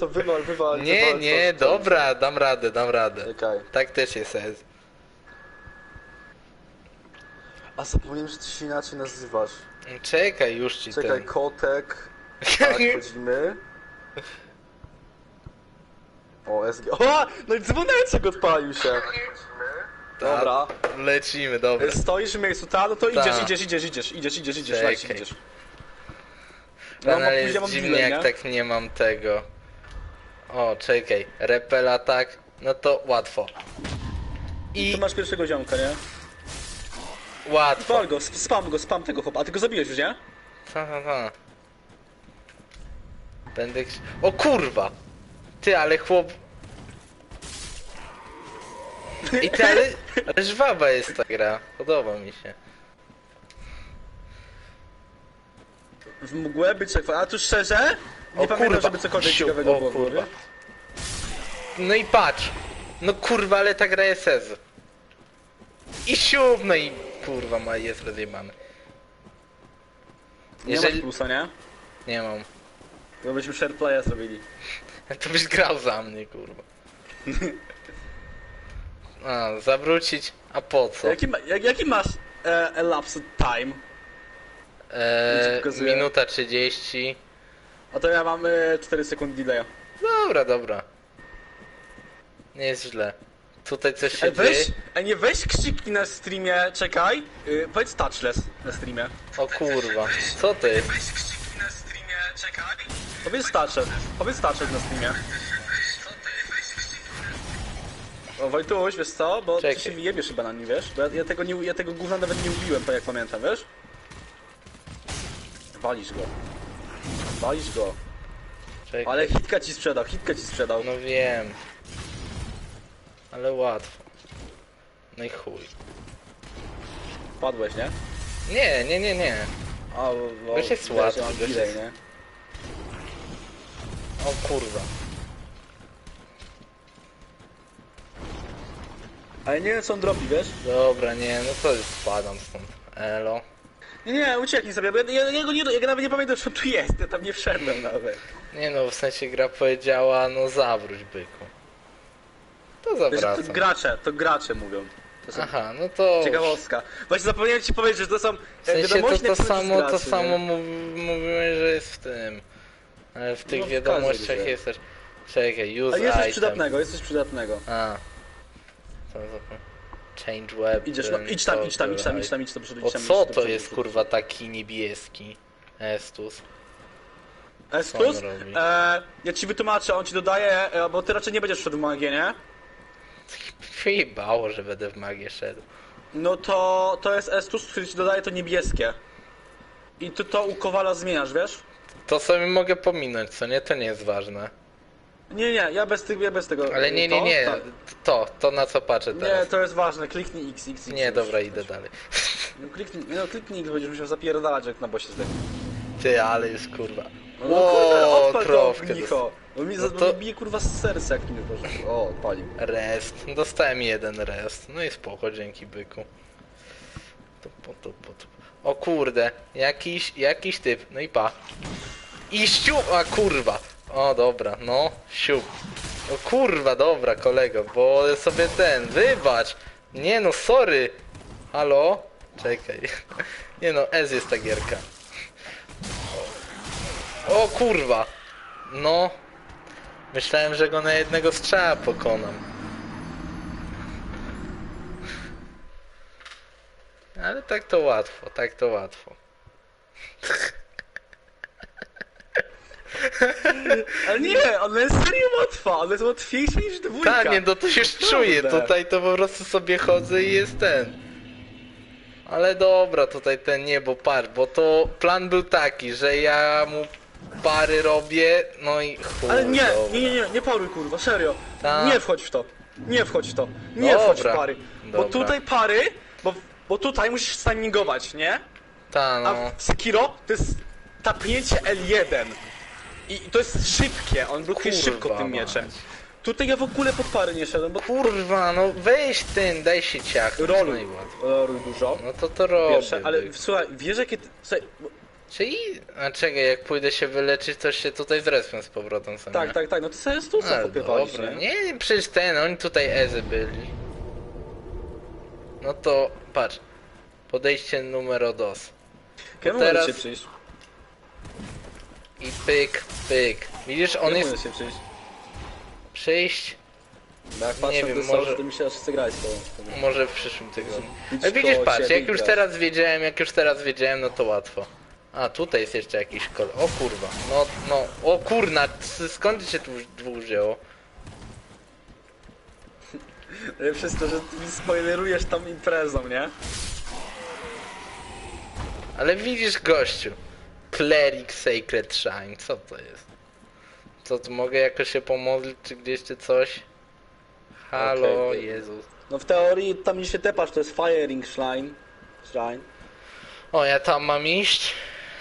To wywal, wywal, Nie, wywal, nie, co- co- dobra, dam radę, dam radę. Czekaj. Tak też jest sens. A zapomniałem, że ty się inaczej nazywasz. Czekaj, już ci Czekaj, ten. kotek. Tak, wchodzimy. O, SG. O! No i dzwoneczek odpalił się. Dobra. Lecimy, dobra. Stoisz w miejscu, ta, no to Ta. idziesz, idziesz, idziesz, idziesz, idziesz, idziesz, idziesz, idziesz. No, później jest jak tak nie mam tego. O, czekaj. Repel atak. No to łatwo. I Tu masz pierwszego ziomka, nie? łatwo. Wal go, sp- spam go, spam tego chłopa. A ty go zabiłeś już, nie? Ta, ta, ta. Będę... krz- O kurwa! Ty, ale chłop... I ty, ale... ale żwawa jest ta gra. Podoba mi się. W mgłę być jak... A tu szczerze? Nie O pamiętam, kurwa. żeby cokolwiek Siu, ciekawego o było. kurwa. No i patrz. No kurwa, ale ta gra jest ez. I siup, no i kurwa ma jest rozjebany. Nie masz Jeżeli... plusa, nie? Nie mam. Bo byśmy share playa zrobili. To byś grał za mnie, kurwa. A, zawrócić? A po co? Jaki, ma, jak, jaki masz e, elapsed time? Eee, pokazuje? minuta 30. A to ja mam e, 4 sekundy delaya. Dobra, dobra. Nie jest źle. Tutaj coś się Ej, weź, dzieje. ej, nie weź krzyki na streamie, czekaj. Y, powiedz touchless na streamie. O kurwa. Co ty? Weź krzyki na streamie, czekaj. Powiedz touchless, powiedz touchless na streamie. O Wojtuś, wiesz co, bo Czekaj. ty się wyjebiesz chyba na nim, wiesz? Bo ja, ja tego nie, ja tego gówna nawet nie ubiłem, to jak pamiętam, wiesz? Walisz go. Walisz go. Czekaj. Ale hitka ci sprzedał, hitka ci sprzedał. No wiem. Ale łatwo. No i chuj. Padłeś, nie? Nie, nie, nie, nie. A, bo, Gość jest wiesz, łatwy, ja mam gość delay, jest- nie? O kurwa. Ale nie wiem co on drobi, wiesz? Dobra, nie, no to już spadam stąd. Elo. Nie, nie, ucieknij sobie, bo ja, ja, ja, go nie, ja nawet nie pamiętam, że on tu jest, ja tam nie wszedłem nawet. Nie no, w sensie gra powiedziała, no zawróć byku. To Wiesz, to zawracam. gracze, to gracze mówią. To są Aha, no to... ciekawostka. Właśnie zapomniałem ci powiedzieć, że to są W e, sensie to, to samo, przez to graczy, samo mów- mówimy, że jest w tym. Ale w tych No, w wiadomościach jest też... Czekaj, A use jest coś item. przydatnego, jest coś przydatnego. A. Co za... Change weapon. Idziesz, no idź tam, idź tam, idź tam, idź tam, idź O idź tam. co idź do to jest kurwa taki niebieski? Estus. Estus, Co e, ja ci wytłumaczę, on ci dodaje, e, bo ty raczej nie będziesz szedł w magię, nie? Wyjebało, że będę w magię szedł. No to, to jest Estus, który ci dodaje to niebieskie. I ty to u Kowala zmieniasz, wiesz? To sobie mogę pominąć, co nie? To nie jest ważne. Nie, nie, ja bez, tych, ja bez tego. Ale nie, nie, to, nie. tak. To, to na co patrzę Nie, teraz. to jest ważne, kliknij X, X, X. Nie, dobra, idę dalej. No kliknij, no kliknij X, będziesz musiał zapierdalać jak na bosie zdechnie. Ty, ale jest kurwa. No O, to, krowkę. mnicho. Bo mi, No to- to... mi bije kurwa z serca jak mnie proszę. O, odpalił. Rest. Dostałem jeden rest. No i spoko, dzięki byku. Tu, po, tu, po, tu. O kurde, jakiś, jakiś typ. No i pa. I ściup, a kurwa. O dobra, no, siup. O kurwa, dobra kolego, bo sobie ten, wybacz. Nie no, sorry. Halo? Czekaj. Nie no, S jest ta gierka. O kurwa. No. Myślałem, że go na jednego strzała pokonam. Ale tak to łatwo, tak to łatwo. Ale nie, ona jest serio łatwa, ona jest łatwiejsza niż dwójka. Tak, nie, no to już czuję, tutaj to po prostu sobie chodzę i jest ten. Ale dobra, tutaj ten nie, bo par, bo to plan był taki, że ja mu pary robię, no i chuj, Ale nie, dobra. nie, nie, nie, nie paruj kurwa, serio. Ta. Nie wchodź w to. Nie wchodź w to. Nie Dobra. wchodź w pary. Bo Dobra. tutaj pary, bo, bo tutaj musisz stamingować, nie? Ta A no. w Sekiro to jest tapnięcie L1. I to jest szybkie, on blokuje Kurwa szybko tym mać. mieczem. Tutaj ja w ogóle pod pary nie szedłem, bo Kurwa, no weź ten, daj się ciach. roluj, No, roluj dużo. no to to robię. Pierwsze, ale byk. słuchaj, wiesz jakie... ty- Słuchaj, bo Czyli, a czekaj, jak pójdę się wyleczyć, to się tutaj zrespią z powrotem sobie. Tak, tak, tak, no to sobie stusa A, popypalisz, dobra. nie? Nie, przecież ten, oni tutaj Ezy byli. No to, patrz. Podejście numer dos. Kiedy teraz- możesz się przyjść? I pyk, pyk. Widzisz, on Kiedy jest się przyjść? przyjść Bo jak patrzę Nie wiem, source, może- to mi się aż chce grać tobą. może w przyszłym tygodniu. Idź Ale widzisz, patrz, jak już teraz wiedziałem, jak już teraz wiedziałem, no to łatwo. A, tutaj jest jeszcze jakiś kol. O kurwa, no, no, o kurna, c- skąd się tu dwóch wzięło? Ale przez to, że ty mi spoilerujesz tą imprezą, nie? Ale widzisz, gościu. Cleric Sacred Shrine, co to jest? Co, tu mogę jakoś się pomodlić, czy gdzieś, czy coś? Halo, Okej. Jezus. No w teorii tam gdzie się tepasz, to jest Firing Shrine. Shrine. O, ja tam mam iść?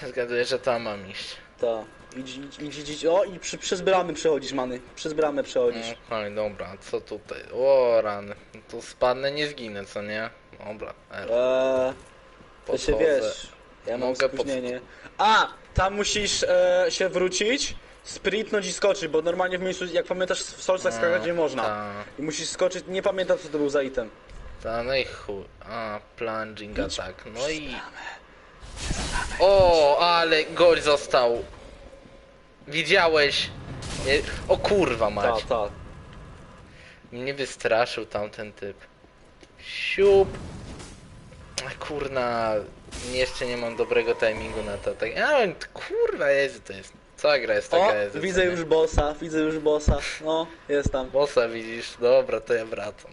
Zgaduję, że tam mam iść. Tak. Idź, idź, idź, idź. O i przy, przez bramy przechodzisz, many. Przez bramę przechodzisz. No, no dobra, co tutaj? O, rany. Tu spadnę, nie zginę, co nie? Dobra, R. Eee, to się wiesz. Ja mam Mogę spóźnienie. A! Tam musisz e, się wrócić, sprintnąć i skoczyć, bo normalnie w miejscu, jak pamiętasz, w solcach skakać nie można. Ta, I musisz skoczyć, nie pamiętam co to był za item. ta, no i chuj. A, plunging attack. No i... O, ale gość został. Widziałeś? Nie... O kurwa mać. Tak, tak. Mnie wystraszył tamten typ. Siup. A kurna, jeszcze nie mam dobrego timingu na to. Tak, a kurwa jest to jest. Cała gra jest O, taka jest. widzę już bossa, widzę już bossa. No, jest tam. Bossa widzisz, dobra, to ja wracam.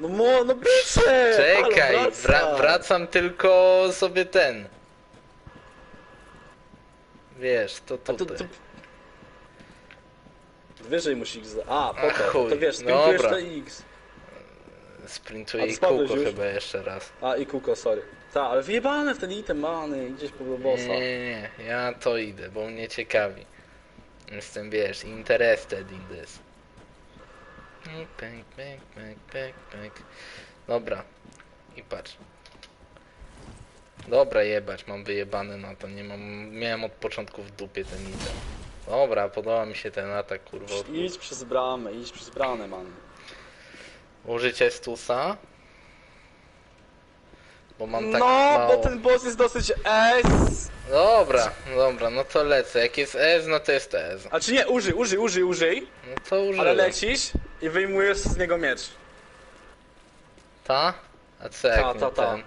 No, mo, no bicze! Czekaj, halo, wra wracam tylko sobie ten. Wiesz, to A to, tutaj. to... Wyżej musisz... za- A, po to. chuj, To wiesz, sprintujesz dobra. to X. Sprintuję i kółko już? chyba jeszcze raz. A, i kuko, sorry. Tak, ale wyjebane w ten item, many, gdzieś po bossa. Nie, nie, nie, ja to idę, bo mnie ciekawi. Jestem, wiesz, interested in this. Pek, pek, pek, pek, pek. Dobra. I patrz. Dobra, jebać, mam wyjebane na to, nie mam, miałem od początku w dupie ten item. Dobra, podoba mi się ten atak, kurwa. Idź przez bramę, idź przez bramę, man. Użycie stusa. Bo mam tak no, mało... bo ten boss jest dosyć S. Dobra, dobra, no to lecę. Jak jest S, no to jest S. A czy nie, użyj, użyj, użyj, użyj. No to użyłem. Ale lecisz i wyjmujesz z niego miecz. Ta? A co jak Ta, nie ta, ta. ten?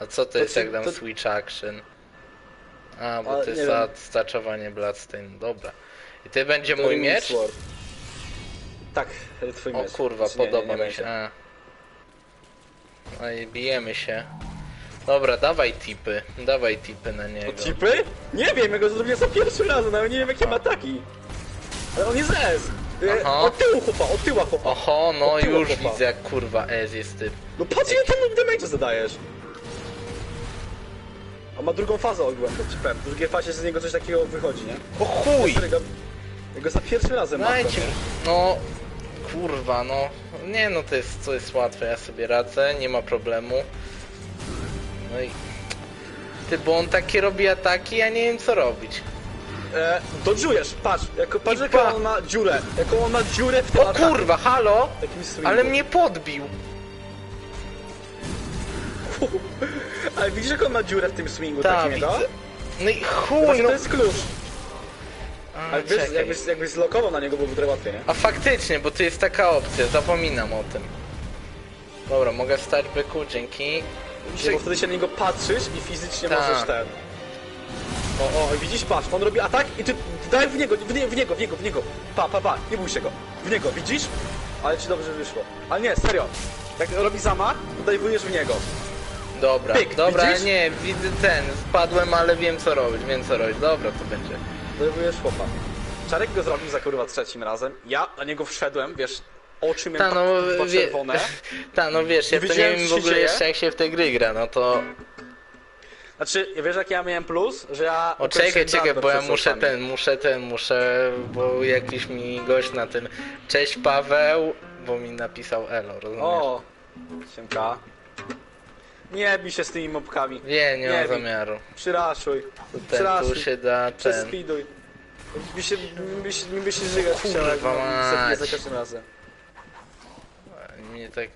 A co to, To jest ci- jak dam to- switch action? A, bo A, to nie jest wiem. za staczowanie Bloodstain. Dobra. I ty będzie mój miecz? Sword. Tak, twój O miecz. kurwa, Znaczy, nie, podoba nie mi się. A. No i bijemy się. Dobra, dawaj tipy. Dawaj tipy na niego. To cipy? Nie wiem, ja go zrobię za pierwszym razem, nawet nie wiem jakie ma ataki. Ale on jest S. E, Aha. Od tyłu chłopa, od tyła chłopa. Oho, no Od tyłu już widzę jak kurwa S jest typ. No patrz ile temu damage zadajesz. On ma drugą fazę ogółem, to powiem. W drugiej fazie z niego coś takiego wychodzi, nie? O chuj! Którego... Ja go za pierwszym razem mam. Dajcie. No, kurwa, no. Nie no, to jest, to jest łatwe, ja sobie radzę, nie ma problemu. No i... Ty, bo on takie robi ataki, ja nie wiem co robić. E, dodżujesz, patrz, jako, patrz I jaką pa- on ma dziurę. Jaką on ma dziurę w tym O ataku. kurwa, halo! Takim. Ale mnie podbił. Ale widzisz jak on ma dziurę w tym swingu Tak, takim widzę. No i chuj, Właśnie no. to jest klucz. A, Ale wiesz, czekaj. jakbyś, jakbyś zlokował na niego, byłoby trochę łatwiej, nie? A faktycznie, bo tu jest taka opcja, zapominam o tym. Dobra, mogę wstać byku, dzięki. Nie, bo wtedy się na niego patrzysz i fizycznie Tak. możesz ten... O, o, widzisz, patrz, on robi atak i ty daj w niego, w, nie, w niego, w niego, w niego. Pa, pa, pa, nie bój się go. W niego, widzisz? Ale ci dobrze wyszło. Ale nie, serio. Jak robi zamach, to dajwujesz w niego. Dobra, Pyk, dobra, widzisz? nie, widzę ten, spadłem, ale wiem co robić, wiem co robić. Dobra, to będzie. Dajwujesz chłopa. Czarek go zrobił za kurwa trzecim razem. Ja na niego wszedłem, wiesz, oczy miałem Ta no, dwa wie, czerwone. ta no wiesz, ja Nie to nie wiem w ogóle jeszcze jak się w tej gry gra, no to... Znaczy, wiesz jaki ja miałem plus? Że ja... O czekaj, czekaj, bo ja muszę ten, muszę ten, muszę, bo jakiś mi gość na tym... Cześć Paweł, bo mi napisał elo, rozumiesz? O, siemka. Nie bij się z tymi mobkami. Nie, nie, mam bij. zamiaru. Przyraszuj. Ten tu Przyraszuj. się da ten. Przespiduj. Mi się, mi się, mi się żyga Kurwa chciała, jak mam mać. za każdym razem. Mnie tak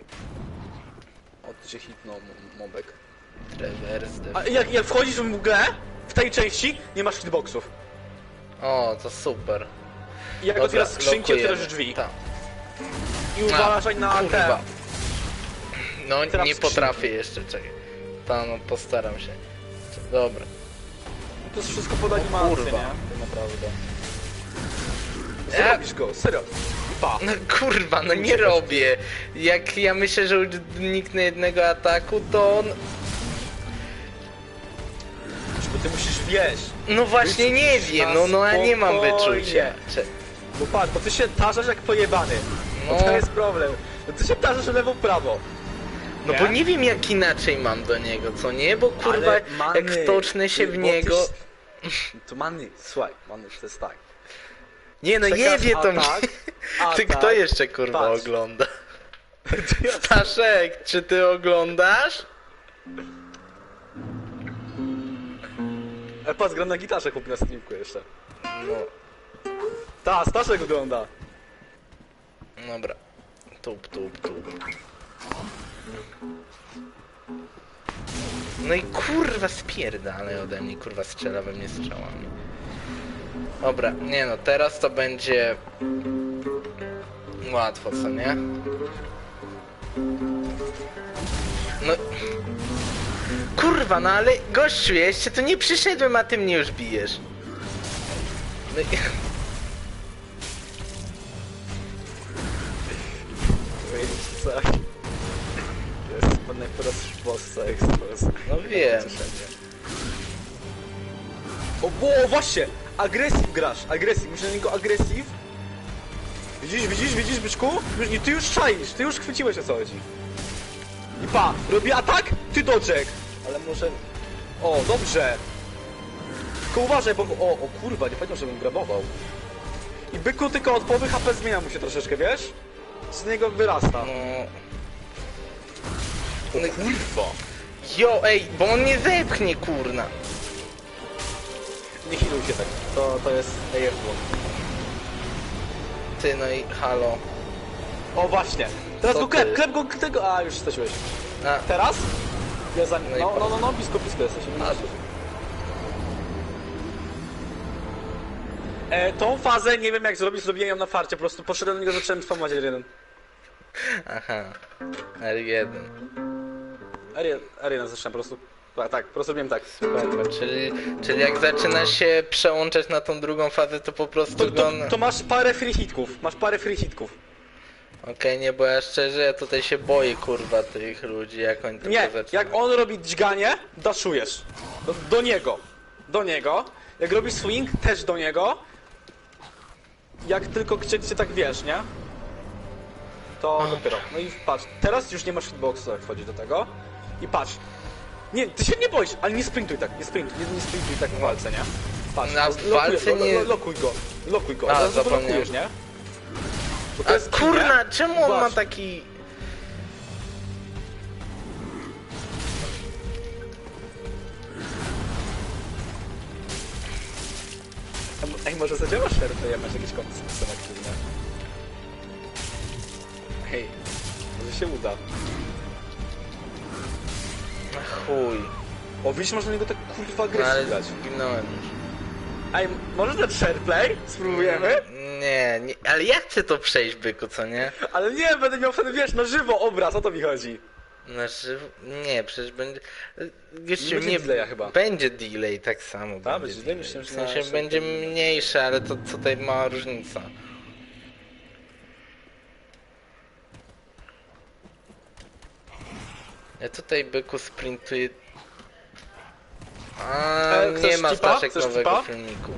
O, cię hitnął mo- mobek. reverse A jak, jak wchodzisz w grę, w tej części, nie masz hitboxów. O, to super. I jak Dobra, otwierasz skrzynki, lokujemy. otwierasz drzwi. Tak. I uważaj na Kurwa. te. No, Teraz nie skrzynki. potrafię jeszcze, czekaj. Ta, no, postaram się. Dobra. To jest wszystko pod animację, kurwa. nie? Naprawdę. Zrobisz go, serio. No kurwa, no nie robię. Jak ja myślę, że uniknę jednego ataku, to on... Bo ty musisz wieść. No właśnie nie wiem, no, no ja nie mam spokojnie. wyczucia. Cze- Bo patrz, bo ty się tarzasz jak pojebany. No. No. To jest problem. No ty się tarzasz lewo prawo. No bo nie wiem jak inaczej mam do niego, co nie? Bo kurwa, Ale jak wtocznę się ty- w bo niego... To many, słuchaj, many, to jest tak. Nie no, nie wie to atak. Ty atak. kto jeszcze kurwa Patrz. ogląda? Staszek, czy ty oglądasz? E, patrz, gram na gitarze chłop na streamku jeszcze. No, Ta, Staszek ogląda. dobra. Tup, tup, tup. No i kurwa spierdalaj ode mnie, kurwa strzela we mnie strzałami. Dobra, nie no, teraz to będzie... Łatwo, co nie? No... Kurwa, no ale gościu, ja jeszcze tu nie przyszedłem, a ty mnie już bijesz. No i... Co? Jest pan najpierw bossa ekspos. No wiem. O, bo, właśnie! Agresyw grasz, agresyw, musisz na niego agresyw. Widzisz, widzisz, widzisz, byczku? I ty już czaisz, ty już chwyciłeś o co chodzi. I pa, robi atak, ty doczek. Ale może... O, dobrze. Tylko uważaj, bo... O, o kurwa, nie pamiętam, żebym grabował. I byku tylko od połowy HP zmienia mu się troszeczkę, wiesz? Z niego wyrasta. No... O kurwa. Jo, ej, bo on nie zepchnie, kurna. Nie healuj się tak, to, to jest AF Ty, no i halo. O właśnie. Teraz Co go klep, ty? klep go tego. A już straciłeś. A, Teraz? Ja za. No i No, no, no, no, blisko, blisko jesteś. A. E, tą fazę nie wiem jak zrobić, zrobiłem ją na farcie, po prostu poszedłem do niego, zacząłem spamować R1. aha. R1. R1, R1 zacząłem po prostu. Tak, tak, robiłem tak. Spoko, czyli, czyli jak zaczyna się przełączać na tą drugą fazę, to po prostu To, to, to masz parę free hitków, masz parę free hitków. Okej, nie, bo ja szczerze, ja tutaj się boję, kurwa, tych ludzi, jak oni tylko Nie, zaczynają. jak on robi dźganie, daszujesz. Do, do niego. Do niego. Jak robisz swing, też do niego. Jak tylko cię tak wiesz, nie? To dopiero. No i patrz, teraz już nie masz hitboxa, jak wchodzi do tego. I patrz. Nie, ty się nie boisz, ale nie sprintuj tak, nie sprintuj, nie, nie sprintuj tak w walce, nie? Patrz, Na lokuj- walce lo- lo- nie- Lokuj go, lokuj go, A, zaraz go zapomniałem. blokujesz, nie? Bo to A jest kurna, nie? czemu on ma Patrz. taki... Ej, może zadziała szerpę, ja masz jakieś konty są aktywne. Hej, może się uda. Chuj. O, widzisz, można na niego tak kurwa No, ale dać. zginąłem już. Ej, może ten shareplay? Spróbujemy? Nie, nie, ale ja chcę to przejść, byku, co nie? Ale nie, będę miał wtedy, wiesz, na żywo obraz, o to mi chodzi. Znaczy, nie, przecież będzie... Będzie nie, delaya chyba. Będzie delay tak samo. Tak, będzie delay? Myślałem, W że na- sensie będzie mniejszy, ale to tutaj mała różnica. Ja tutaj byku sprintuję... A E, chcesz nie ma? Staszek Chcesz nowego filmiku.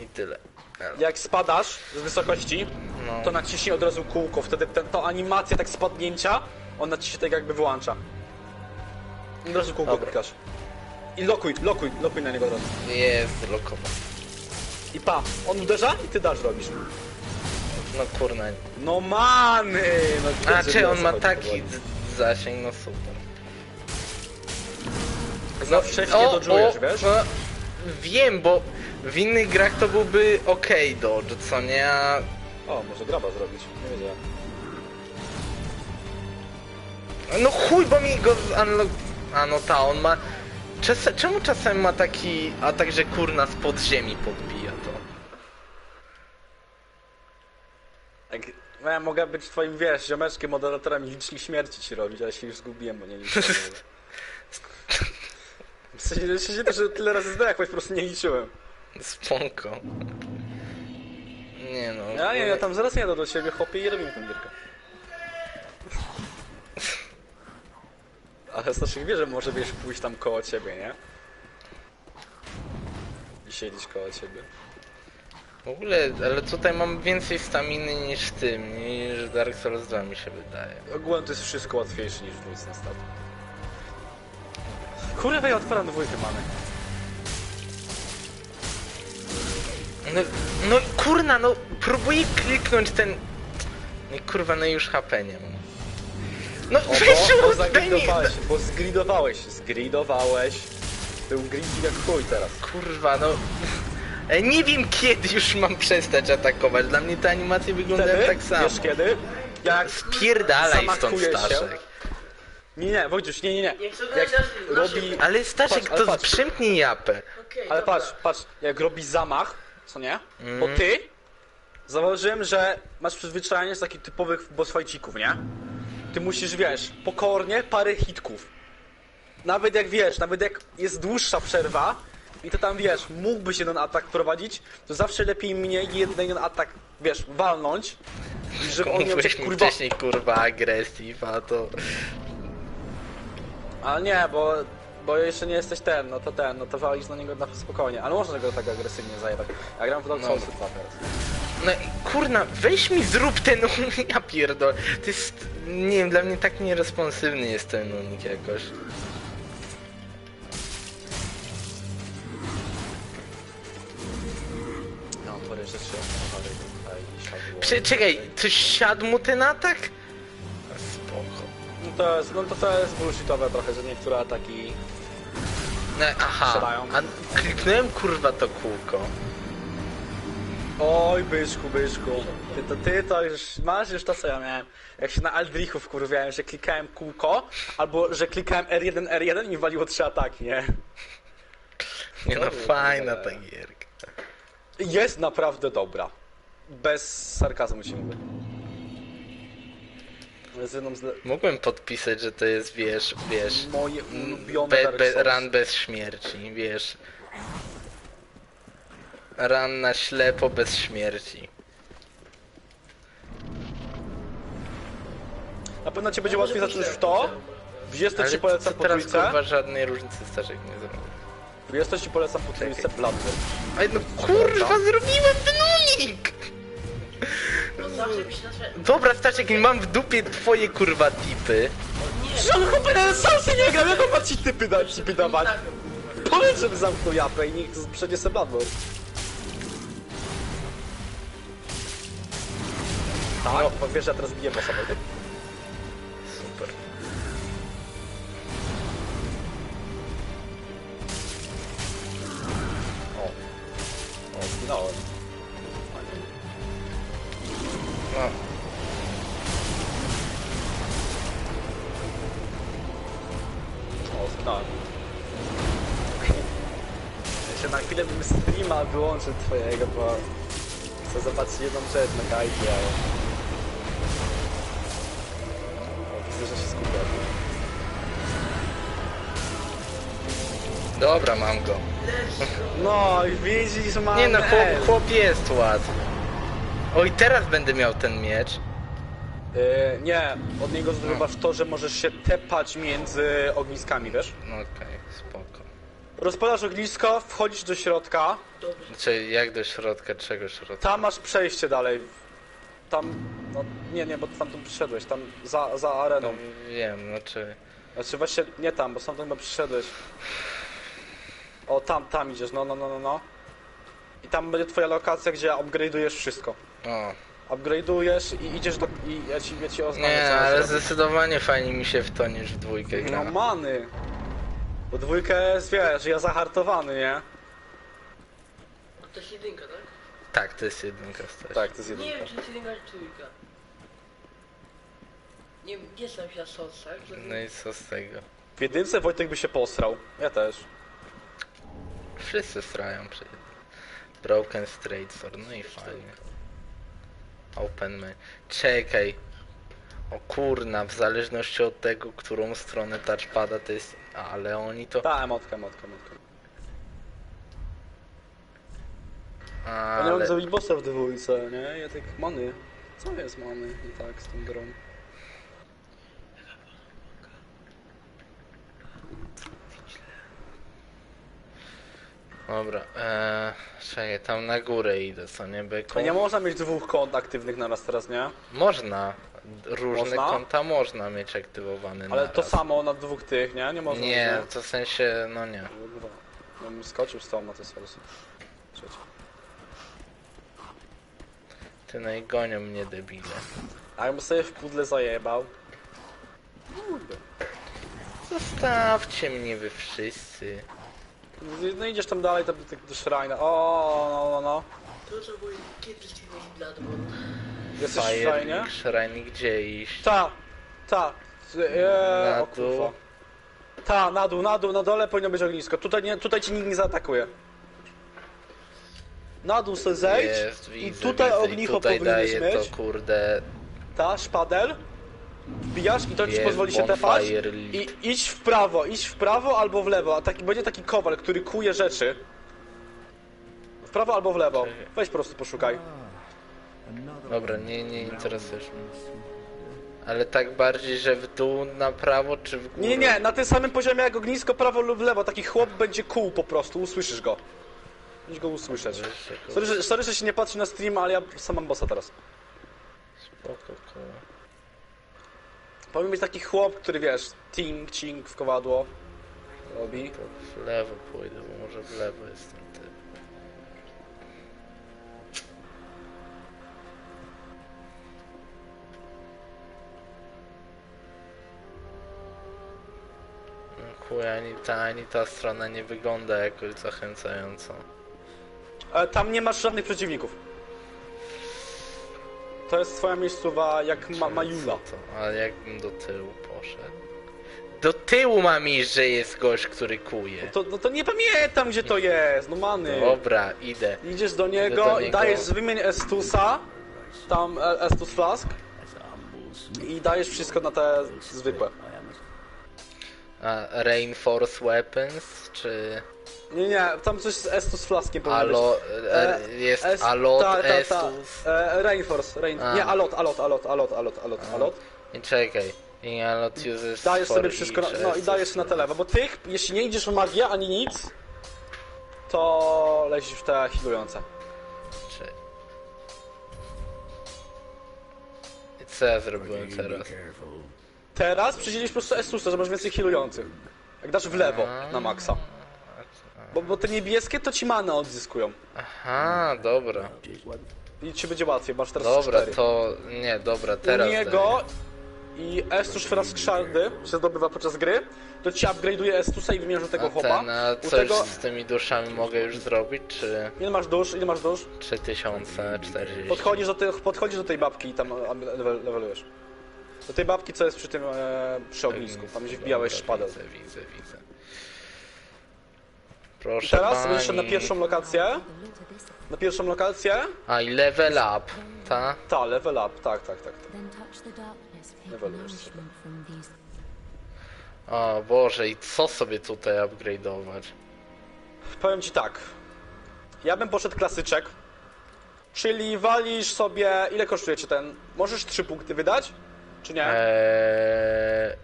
I tyle. Elo. Jak spadasz z wysokości, No. to naciśnij od razu kółko, wtedy ten, to animacja tak spadnięcia, ona ci się tak jakby wyłącza. Od razu kółko Dobra. klikasz. I lokuj, lokuj, lokuj na niego od razu. Jest lokowa. I pa, on uderza i ty dasz robisz. No kurna. No many! No, A że czy on ma taki z- zasięg, no super. Zawsze nie dodżujesz, wiesz? no, wiem, bo w innych grach to byłby ok dodge, co nie? A O, może graba zrobić, nie wiedziałem. No chuj, bo mi go unlock... A no ta, on ma... Czas... Czemu czasem ma taki atak, że kurna spod ziemi podbija to? Jak, no ja mogę być twoim, wiesz, ziomeczkiem, moderatorem i licznik śmierci ci robić, ale się już zgubiłem, bo nie liczyłem. w sensie, to, że tyle razy zdechłeś, po prostu nie liczyłem. Spoko. Nie no. Ja nie, ja tam zaraz jadę do ciebie, chłopie, i robimy tę gierkę. Ale Staszek wie, że może wiesz pójść tam koło ciebie, nie? I siedzieć koło ciebie. W ogóle, ale tutaj mam więcej staminy niż w tym, niż Dark Souls 2 mi się wydaje. Ogólnie to jest wszystko łatwiejsze niż w dwójce na start. Kurwa, ja otwieram dwójkę mamy. No, no kurna, no próbuję kliknąć ten... No i kurwa, no już HP nie mam. No O, weź bo, mi... zagridowałeś, bo zgridowałeś, zgridowałeś. Był gridzik jak chuj teraz. Kurwa, no... E, Nie wiem kiedy już mam przestać atakować, dla mnie te animacje wyglądają tak samo. wiesz kiedy? Jak Spierdalaj stąd, Zamachuje się. Staszek. Nie, nie, Wojciech, nie, nie, nie. Jak robi... Ale Staszek, Patrz, ale to patrz. przymknij japę. Okej, Ale dobra. patrz, patrz, jak robi zamach, co nie? Bo ty zauważyłem, że masz przyzwyczajenie z takich typowych boss fightcików, nie? Ty musisz, wiesz, pokornie parę hitków. Nawet jak wiesz, nawet jak jest dłuższa przerwa i to tam wiesz, mógłbyś jeden atak prowadzić, to zawsze lepiej mnie jeden atak, wiesz, walnąć, niż żeby on miał Mówiłeś mi kurwa wcześniej kurwa agresji, a to... Ale nie, bo, bo jeszcze nie jesteś ten, no to ten, no to walisz na niego na spokojnie, ale można go tak agresywnie zajebać. Ja gram w Dark No. Souls 2 teraz. No i kurna, weź mi zrób ten unik, ja pierdol. To jest, nie wiem, dla mnie tak nieresponsywny jest ten unik jakoś. No, rzeczy. Prze czekaj, coś siadł mu ten atak? To jest, no to, to jest bullshitowe trochę, że niektóre ataki... No, aha, Strzelają. a kliknąłem kurwa to kółko. Oj, byczku, byczku. Ty to, ty to już, masz już to, co ja miałem. Jak się na Aldrichu wkurwiałem, że klikałem kółko, albo że klikałem R1, R1 i mi waliło trzy ataki, nie? Nie no, fajna ta gierka. Jest naprawdę dobra. Bez sarkazmu ci mówię. Jedną z le- Mógłbym podpisać, że to jest, wiesz, wiesz... moje ulubione Be, Dark be, Souls. run bez śmierci, wiesz. Run na ślepo bez śmierci. Na pewno cię będzie łatwiej zacząć w to. 20 Ale ci polecam po teraz trójce. kurwa żadnej różnicy Staszek nie zrobił. 20 ci polecam po trójce Bloodborne. Ej no kurwa zrobiłem ten unik! Dobra Staszek, mam w dupie twoje kurwa tipy. Żon chłopie, na salsy nie gram, jak on ma ci typy dać, typy dawać? Tak, Powiedz, żeby zamknął japę i niech przejdzie se Bloodborne. Tak, bo wiesz, że ja teraz biję Wojtek? O, zginąłem. Ja się na chwilę bym streama wyłączył twojego, bo chcę zobaczyć jedną rzecz na kajcie, ale... O, widzę, że się skupia. Dobra, mam go. No i widzisz, mam... Nie no, chłop, chłop jest łatwy. Oj, teraz będę miał ten miecz. Yy, nie, od niego zdobywasz to, że możesz się tepać między ogniskami, wiesz? No okej, spoko. Rozpalasz ognisko, wchodzisz do środka, dobrze. Znaczy, jak do środka, czego środka? tam masz przejście dalej. Tam, no nie, nie, bo tam tu przyszedłeś, tam za, za No areną. wiem, znaczy... Znaczy właśnie, nie tam, bo sam tam chyba przyszedłeś. O, tam, tam idziesz, no, no, no, no, no. I tam będzie twoja lokacja, gdzie upgrade'ujesz wszystko. O. Upgrade'ujesz i idziesz do... i ja ci, ja ci Nie, co masz ale zrobić. zdecydowanie fajnie mi się w to niż w dwójkę No gra. many. Bo dwójkę jest, wiesz, ja zahartowany, nie? To jest jedynka, tak? Tak, to jest jedynka stać. Tak, to jest Nie jedynka. wiem, czy to jest jedynka, czy trójka. Nie wiem, nie znam się na sosach. No i co z tego? W jedynce Wojtek by się posrał. Ja też. Wszyscy strają przed Broken Straight Sword, no i fajnie. Open me. Czekaj. O kurna, w zależności od tego, którą stronę touchpada to jest... Ale oni to... Ta, emotka, emotka, emotka. Ja nie Ale... mam zabić bossa w dwójce, nie? Ja tak, many. Co jest many? Nie tak z tą grą. Dobra, eee, czekaj, tam na górę idę, co nie byku? A nie można mieć dwóch kont aktywnych na raz teraz, nie? Można. Różne Można? konta można mieć aktywowane Ale na to samo na dwóch tych, nie? Nie można Nie, mieć, to w sensie, no nie. Kurwa. Ja bym skoczył z tą na te sorsy. Trzecie. Ty no i gonią mnie debile. A ja bym sobie w pudle zajebał. Kurde. Zostawcie mnie wy wszyscy. No idziesz tam dalej, tam do, do shrina. O, no, no, no. To co było kiedyś kiedyś Bloodborne. Jesteś w shrine? Fire, Shrine, gdzie iść? Ta, ta. Eee, Na o kurwa. dół. Ta, na dół, na dół, na dole powinno być ognisko. Tutaj, nie, tutaj ci nikt nie zaatakuje. Na dół sobie zejdź Jest, i widzę, tutaj widzę. ognicho I tutaj powinieneś daje mieć. to kurde... Ta, szpadel. Wbijasz i to ci Jest pozwoli się bonfire I idź w prawo, idź w prawo albo w lewo. A taki, będzie taki kowal, który kuje rzeczy. W prawo albo w lewo. Weź po prostu poszukaj. Dobra, nie, nie interesujesz mnie. Ale tak bardziej, że w dół, na prawo, czy w górę? Nie, nie, nie, na tym samym poziomie jak ognisko, prawo lub lewo. Taki chłop będzie kół po prostu, usłyszysz go. Będziesz go usłyszeć. Sorry że, sorry, że się nie patrzy na stream, ale ja sam mam bossa teraz. Spoko, koło. Powinien być taki chłop, który wiesz, ting, cing w kowadło robi. To w lewo pójdę, bo może w lewo jest ten typ. No Chuj, ani ta, ani ta strona nie wygląda jakoś zachęcająco. E, tam nie masz żadnych przeciwników. To jest twoja miejscowa jak ma Majula. To? Ale jakbym do tyłu poszedł. Do tyłu mam iść, że jest gość, który kuje. To, no to nie pamiętam gdzie to jest, no many. Dobra, idę. Idziesz do niego, do niego. dajesz wymień Estusa, tam e, Estus Flask i dajesz wszystko na te zwykłe. A Reinforce Weapons, czy... Nie, nie, tam coś z Estus Flaskiem powinno. Alo... E, E, jest Es- Alot, ta, ta, ta. Estus... E, Reinforce, Rein... A. nie, Alot, Alot, Alot, Alot, Alot, Alot, Alot. I czekaj. I Alot uses Dajesz for sobie wszystko, na, each no i dajesz na te lewe, bo tych, jeśli nie idziesz w magię ani nic, to lecisz w te healujące. Czy... I co ja zrobiłem teraz? Teraz przydzielisz po prostu Estusa, że masz więcej healujących. Jak dasz w lewo na maksa. Bo, bo te niebieskie to ci manę odzyskują. Aha, dobra. I ci będzie łatwiej, masz teraz Dobra, cztery. to... Nie, dobra, U teraz niego i Estus teraz szardy się zdobywa podczas gry, to ci upgrade'uje Estusa i wymieniasz do tego A chłopa. ten, a U coś tego... z tymi duszami mogę już zrobić, czy... Ile masz dusz? Ile masz dusz? 3040? Podchodzisz do, tej, podchodzisz do tej babki i tam e, level- levelujesz. Do tej babki, co jest przy tym, e, przy ognisku. Tam gdzie wbijałeś szpadę. Widzę, widzę, widzę. I Proszę teraz pani. na pierwszą lokację. Na pierwszą lokację. A i level up, ta? Ta, level up, tak, tak, tak. tak. These. O Boże, i co sobie tutaj upgrade'ować? Powiem ci tak. Ja bym poszedł klasyczek. Czyli walisz sobie. Ile kosztuje ci ten? Możesz 3 punkty wydać? Czy nie? Eee,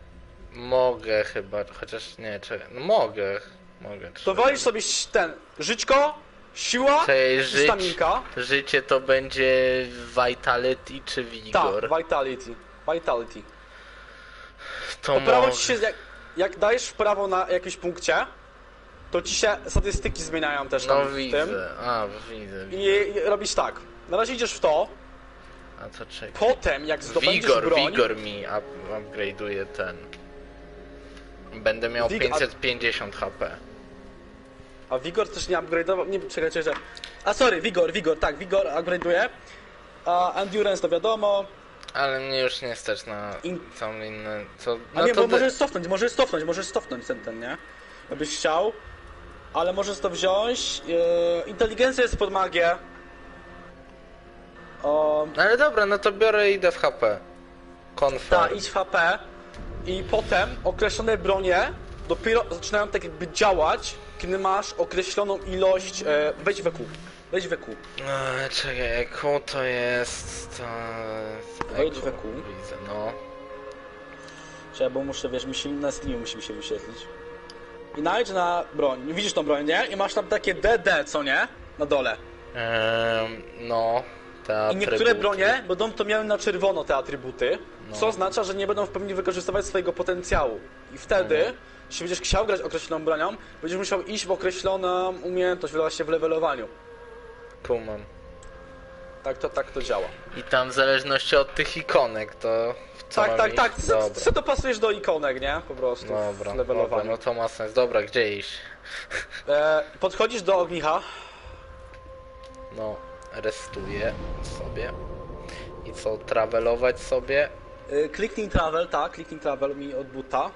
mogę chyba, chociaż nie, czekaj, no mogę, mogę. To walisz sobie ten. Żyćko, siła i żyć, staminka. życie to będzie vitality czy Tak, vigor? vitality. Vitality. to prawo ci się, jak, jak dajesz w prawo na jakimś punkcie, to ci się statystyki zmieniają też tam No w tym. widzę, a widzę, widzę. I, I robisz tak. Na razie idziesz w to, A to czekaj. potem jak zdobędziesz Vigor, broń, vigor mi up, upgrade'uje ten. Będę miał Wig- a- 550 HP. A Vigor też nie upgrade'ował, nie, czekaj, czekaj, czekaj. A sorry, Vigor, Vigor, tak, Vigor upgrade'uje. A Endurance to wiadomo. Ale mnie już nie stać na In- całą inne. Co... A nie, to bo de- możesz cofnąć, możesz cofnąć, możesz cofnąć ten, ten, nie? Jakbyś chciał. Ale możesz to wziąć. Yy, inteligencja jest pod magię. O, Ale dobra, no to biorę i idę w HP. Konfer. ta, idź w HP. I potem określone bronie dopiero zaczynają tak jakby działać, kiedy masz określoną ilość. E, wejdź w EQ. Wejdź w EQ. Eee, czekaj, EQ to jest... To... Wejdź w EQ. Widzę, no. Czekaj, bo muszę, wiesz, mi się, na streamie musi mi się wyświetlić. I najdź na broń. Widzisz tą broń, nie? I masz tam takie DD, co nie? Na dole. Ehm, no. Te I niektóre bronie będą to miały na czerwono te atrybuty, No. co oznacza, że nie będą w pełni wykorzystywać swojego potencjału. I wtedy, Mhm. Jeśli będziesz chciał grać określoną bronią, będziesz musiał iść w określoną umiejętność, właśnie w levelowaniu. Kumam. Tak to, tak to działa. I tam w zależności od tych ikonek to... w co tak, mam tak, iść? tak. Ty, ty, Dobra. dopasujesz do ikonek, nie? Po prostu Dobra, w dobra, levelowaniu. no to ma sens. Dobra, gdzie iść? E, podchodzisz do ognicha, No, restuję sobie. I co, travelować sobie? e, kliknij travel, tak, kliknij travel mi od buta.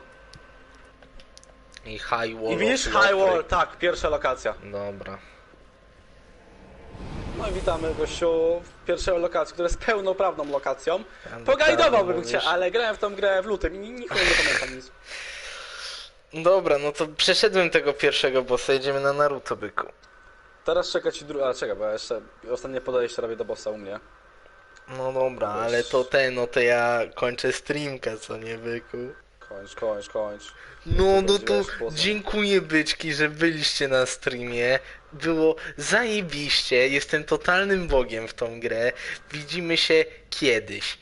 I high wall I widzisz high wall, tak, pierwsza lokacja. Dobra. No i witamy gościu w pierwszej lokacji, która jest pełnoprawną lokacją. Pogajdowałbym mówisz. cię, ale grałem w tą grę w lutym i nikogo nie pamiętam nic. Dobra, no to przeszedłem tego pierwszego bossa, jedziemy na Naruto, byku. Teraz czeka ci druga, a czekaj, bo ja jeszcze ostatnie podejście robię do bossa u mnie. No dobra, ale to ten, no to ja kończę streamka, co nie, byku? Kończ, kończ, kończ. No, no to dziękuję byczki, że byliście na streamie. Było zajebiście, jestem totalnym bogiem w tą grę. Widzimy się kiedyś.